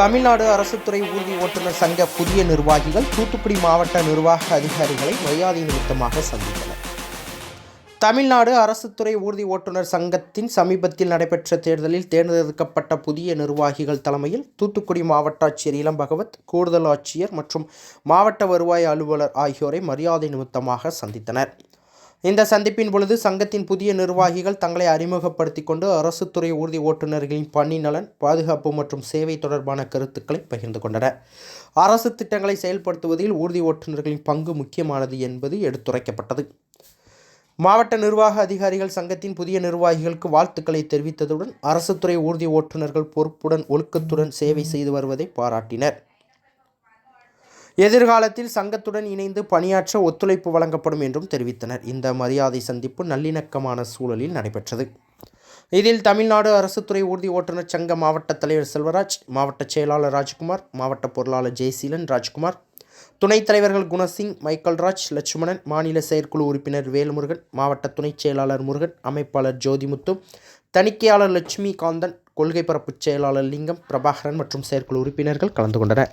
தமிழ்நாடு அரசுத்துறை ஊர்தி ஓட்டுநர் சங்க புதிய நிர்வாகிகள் தூத்துக்குடி மாவட்ட நிர்வாக அதிகாரிகளை மரியாதை நிமித்தமாக சந்தித்தனர். தமிழ்நாடு அரசுத்துறை ஊர்தி ஓட்டுநர் சங்கத்தின் சமீபத்தில் நடைபெற்ற தேர்தலில் தேர்ந்தெடுக்கப்பட்ட புதிய நிர்வாகிகள் தலைமையில் தூத்துக்குடி மாவட்ட ஆட்சியர் இளம் பகவத் கூடுதல் ஆட்சியர் மற்றும் மாவட்ட வருவாய் அலுவலர் ஆகியோரை மரியாதை நிமித்தமாக சந்தித்தனர். இந்த சந்திப்பின் பொழுது சங்கத்தின் புதிய நிர்வாகிகள் தங்களை அறிமுகப்படுத்தி கொண்டு அரசுத்துறை ஊர்தி ஓட்டுநர்களின் பணி நலன் பாதுகாப்பு மற்றும் சேவை தொடர்பான கருத்துக்களை பகிர்ந்து கொண்டனர். அரசு திட்டங்களை செயல்படுத்துவதில் ஊர்தி ஓட்டுநர்களின் பங்கு முக்கியமானது என்பது எடுத்துரைக்கப்பட்டது. மாவட்ட நிர்வாக அதிகாரிகள் சங்கத்தின் புதிய நிர்வாகிகளுக்கு வாழ்த்துக்களை தெரிவித்ததுடன் அரசுத்துறை ஊர்தி ஓட்டுநர்கள் பொறுப்புடன் ஒழுக்கத்துடன் சேவை செய்து வருவதை பாராட்டினர். எதிர்காலத்தில் சங்கத்துடன் இணைந்து பணியாற்ற ஒத்துழைப்பு வழங்கப்படும் என்றும் தெரிவித்தனர். இந்த மரியாதை சந்திப்பு நல்லிணக்கமான சூழலில் நடைபெற்றது. இதில் தமிழ்நாடு அரசுத்துறை ஊர்தி ஓட்டுநர் சங்க மாவட்ட தலைவர் செல்வராஜ் மாவட்ட செயலாளர் ராஜ்குமார் மாவட்ட பொருளாளர் ஜெய்சீலன் ராஜ்குமார் துணைத் தலைவர்கள் குணசிங் மைக்கேல்ராஜ் லட்சுமணன் மாநில செயற்குழு உறுப்பினர் வேல்முருகன் மாவட்ட துணைச் செயலாளர் முருகன் அமைப்பாளர் ஜோதிமுத்து தணிக்கையாளர் லட்சுமி காந்தன் கொள்கை பரப்புச் செயலாளர் லிங்கம் பிரபாகரன் மற்றும் செயற்குழு உறுப்பினர்கள் கலந்து கொண்டனர்.